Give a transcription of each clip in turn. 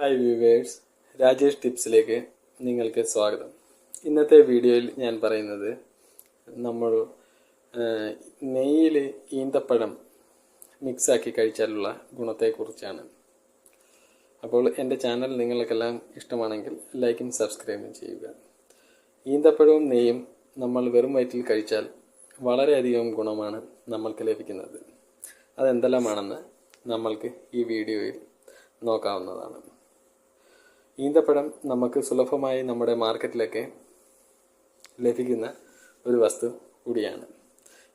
Hi viewers Rajesh ടിപ്സിലേക്ക് നിങ്ങൾക്ക് സ്വാഗതം. ഇന്നത്തെ വീഡിയോയിൽ ഞാൻ പറയുന്നത് നമ്മൾ നെയ്യിൽ ഈന്തപ്പഴം മിക്സാക്കി കഴിച്ചാലുള്ള ഗുണത്തെക്കുറിച്ചാണ്. അപ്പോൾ എന്റെ ചാനൽ നിങ്ങൾക്കെല്ലാം ഇഷ്ടമാണെങ്കിൽ ലൈക്കും സബ്സ്ക്രൈബും ചെയ്യുക. ഈന്തപ്പഴവും നെയ്യും നമ്മൾ വെറും വയറ്റിൽ കഴിച്ചാൽ വളരെയധികം ഗുണമാണ് നമ്മൾക്ക് ലഭിക്കുന്നത്. അതെന്തെല്ലാമാണെന്ന് നമ്മൾക്ക് ഈ വീഡിയോയിൽ നോക്കാവുന്നതാണ്. ഈന്തപ്പഴം നമുക്ക് സുലഭമായി നമ്മുടെ മാർക്കറ്റിലൊക്കെ ലഭിക്കുന്ന ഒരു വസ്തു കൂടിയാണ്.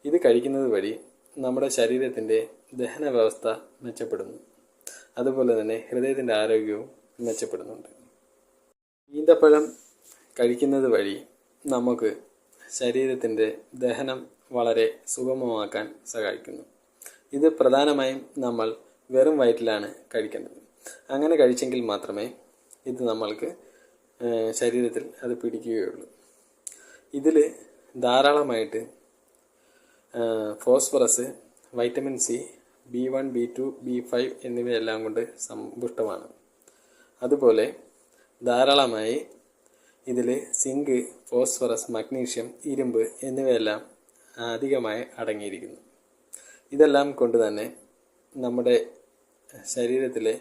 ഇത് കഴിക്കുന്നത് വഴി നമ്മുടെ ശരീരത്തിന്റെ ദഹന വ്യവസ്ഥ മെച്ചപ്പെടുന്നു. അതുപോലെ തന്നെ ഹൃദയത്തിന്റെ ആരോഗ്യവും മെച്ചപ്പെടുന്നുണ്ട്. ഈന്തപ്പഴം കഴിക്കുന്നത് വഴി നമുക്ക് ശരീരത്തിന്റെ ദഹനം വളരെ സുഗമമാക്കാൻ സഹായിക്കുന്നു. ഇത് പ്രധാനമായും നമ്മൾ വെറും വയറ്റിലാണ് കഴിക്കേണ്ടത്. അങ്ങനെ കഴിച്ചെങ്കിൽ മാത്രമേ ഇത് നമ്മൾക്ക് ശരീരത്തിൽ അത് പിടിക്കുകയുള്ളൂ. ഇതിൽ ധാരാളമായിട്ട് phosphorus vitamin C B one B two B five എന്നിവയെല്ലാം കൊണ്ട് സമ്പുഷ്ടമാണ്. അതുപോലെ ധാരാളമായി ഇതിൽ സിങ്ക് ഫോസ്ഫറസ് മഗ്നീഷ്യം ഇരുമ്പ് എന്നിവയെല്ലാം അധികമായി അടങ്ങിയിരിക്കുന്നു. ഇതെല്ലാം കൊണ്ട് തന്നെ നമ്മുടെ ശരീരത്തിലെ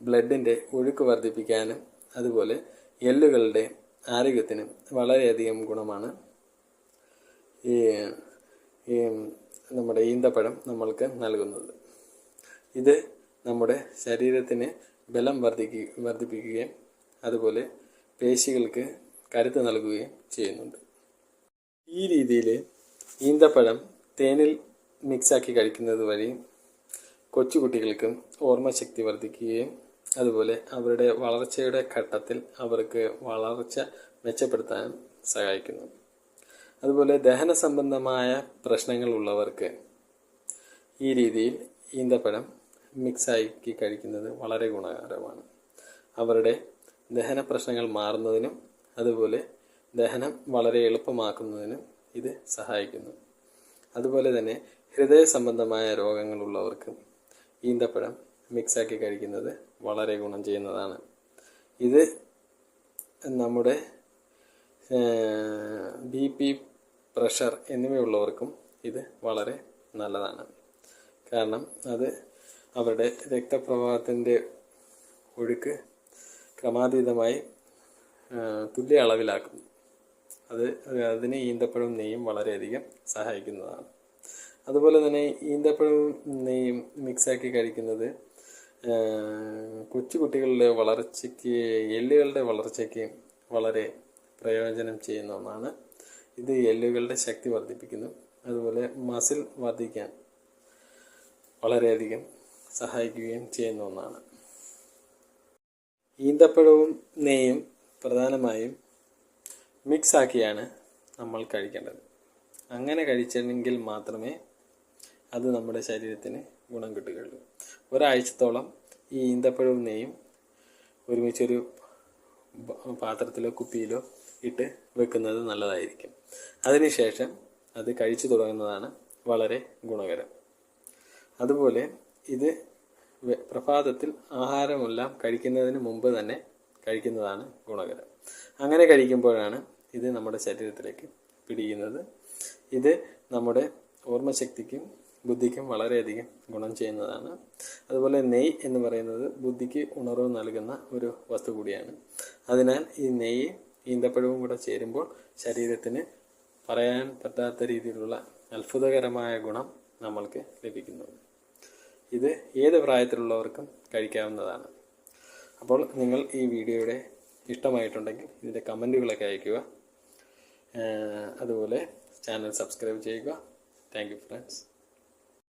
ബ്ലഡിന്റെ ഒഴുക്ക് വർദ്ധിപ്പിക്കാനും അതുപോലെ എല്ലുകളുടെ ആരോഗ്യത്തിന് വളരെയധികം ഗുണമാണ്. ഈ ഈ നമ്മുടെ ഈന്തപ്പഴം നമ്മൾക്ക് നൽകുന്നത്. ഇത് നമ്മുടെ ശരീരത്തിന് ബലം വർദ്ധിക്കുക വർദ്ധിപ്പിക്കുകയും അതുപോലെ പേശികൾക്ക് കരുത്ത് നൽകുകയും ചെയ്യുന്നുണ്ട്. ഈ രീതിയിൽ ഈന്തപ്പഴം തേനിൽ മിക്സാക്കി കഴിക്കുന്നത് വഴി കൊച്ചുകുട്ടികൾക്കും ഓർമ്മശക്തി വർദ്ധിക്കുകയും അതുപോലെ അവരുടെ വളർച്ചയുടെ ഘട്ടത്തിൽ അവർക്ക് വളർച്ച മെച്ചപ്പെടുത്താൻ സഹായിക്കുന്നു. അതുപോലെ ദഹന സംബന്ധമായ പ്രശ്നങ്ങൾ ഉള്ളവർക്ക് ഈ രീതിയിൽ ഈന്തപ്പഴം മിക്സാക്കി കഴിക്കുന്നത് വളരെ ഗുണകരമാണ്. അവരുടെ ദഹന പ്രശ്നങ്ങൾ മാറുന്നതിനും അതുപോലെ ദഹനം വളരെ എളുപ്പമാക്കുന്നതിനും ഇത് സഹായിക്കുന്നു. അതുപോലെ തന്നെ ഹൃദയ സംബന്ധമായ രോഗങ്ങളുള്ളവർക്കും ഈന്തപ്പഴം മിക്സാക്കി കഴിക്കുന്നത് വളരെ ഗുണം ചെയ്യുന്നതാണ്. ഇത് നമ്മുടെ ബി പി പ്രഷർ എന്നിവയുള്ളവർക്കും ഇത് വളരെ നല്ലതാണ്. കാരണം അത് അവരുടെ രക്തപ്രവാഹത്തിന്റെ ഒഴുക്ക് ക്രമാതീതമായി തുല്യ അളവിലാക്കും. അത് അതിന് ഈന്തപ്പഴവും നെയ്യും വളരെയധികം സഹായിക്കുന്നതാണ്. അതുപോലെ തന്നെ ഈന്തപ്പഴവും നെയ്യും മിക്സാക്കി കഴിക്കുന്നത് കൊച്ചു കുട്ടികളുടെ വളർച്ചയ്ക്ക് എല്ലുകളുടെ വളർച്ചയ്ക്ക് വളരെ പ്രയോജനം ചെയ്യുന്ന ഒന്നാണ്. ഇത് എല്ലുകളുടെ ശക്തി വർദ്ധിപ്പിക്കുന്നു. അതുപോലെ മസിൽ വർദ്ധിക്കാൻ വളരെയധികം സഹായിക്കുകയും ചെയ്യുന്ന ഒന്നാണ്. ഈന്തപ്പഴവും നെയ്യും പ്രധാനമായും മിക്സ് ആക്കിയാണ് നമ്മൾ കഴിക്കേണ്ടത്. അങ്ങനെ കഴിച്ചെങ്കിൽ മാത്രമേ അത് നമ്മുടെ ശരീരത്തിന് ഗുണം കിട്ടുകയുള്ളൂ. ഒരാഴ്ചത്തോളം ഈ ഈന്തപ്പഴവും നെയ്യും ഒരുമിച്ചൊരു പാത്രത്തിലോ കുപ്പിയിലോ ഇട്ട് വെക്കുന്നത് നല്ലതായിരിക്കും. അതിനുശേഷം അത് കഴിച്ചു തുടങ്ങുന്നതാണ് വളരെ ഗുണകരം. അതുപോലെ ഇത് പ്രഭാതത്തിൽ ആഹാരമെല്ലാം കഴിക്കുന്നതിന് മുമ്പ് തന്നെ കഴിക്കുന്നതാണ് ഗുണകരം. അങ്ങനെ കഴിക്കുമ്പോഴാണ് ഇത് നമ്മുടെ ശരീരത്തിലേക്ക് പിടിക്കുന്നത്. ഇത് നമ്മുടെ ഓർമ്മശക്തിക്കും ബുദ്ധിക്കും വളരെയധികം ഗുണം ചെയ്യുന്നതാണ്. അതുപോലെ നെയ് എന്ന് പറയുന്നത് ബുദ്ധിക്ക് ഉണർവ് നൽകുന്ന ഒരു വസ്തു കൂടിയാണ്. അതിനാൽ ഈ നെയ്യ് ഈന്തപ്പഴവും കൂടെ ചേരുമ്പോൾ ശരീരത്തിന് പറയാൻ പറ്റാത്ത രീതിയിലുള്ള അത്ഭുതകരമായ ഗുണം നമ്മൾക്ക് ലഭിക്കുന്നു ഇത് ഏത് പ്രായത്തിലുള്ളവർക്കും കഴിക്കാവുന്നതാണ്. അപ്പോൾ നിങ്ങൾ ഈ വീഡിയോയുടെ ഇഷ്ടമായിട്ടുണ്ടെങ്കിൽ ഇതിന്റെ കമന്റുകളൊക്കെ അയയ്ക്കുക. അതുപോലെ ചാനൽ സബ്സ്ക്രൈബ് ചെയ്യുക. Thank you friends.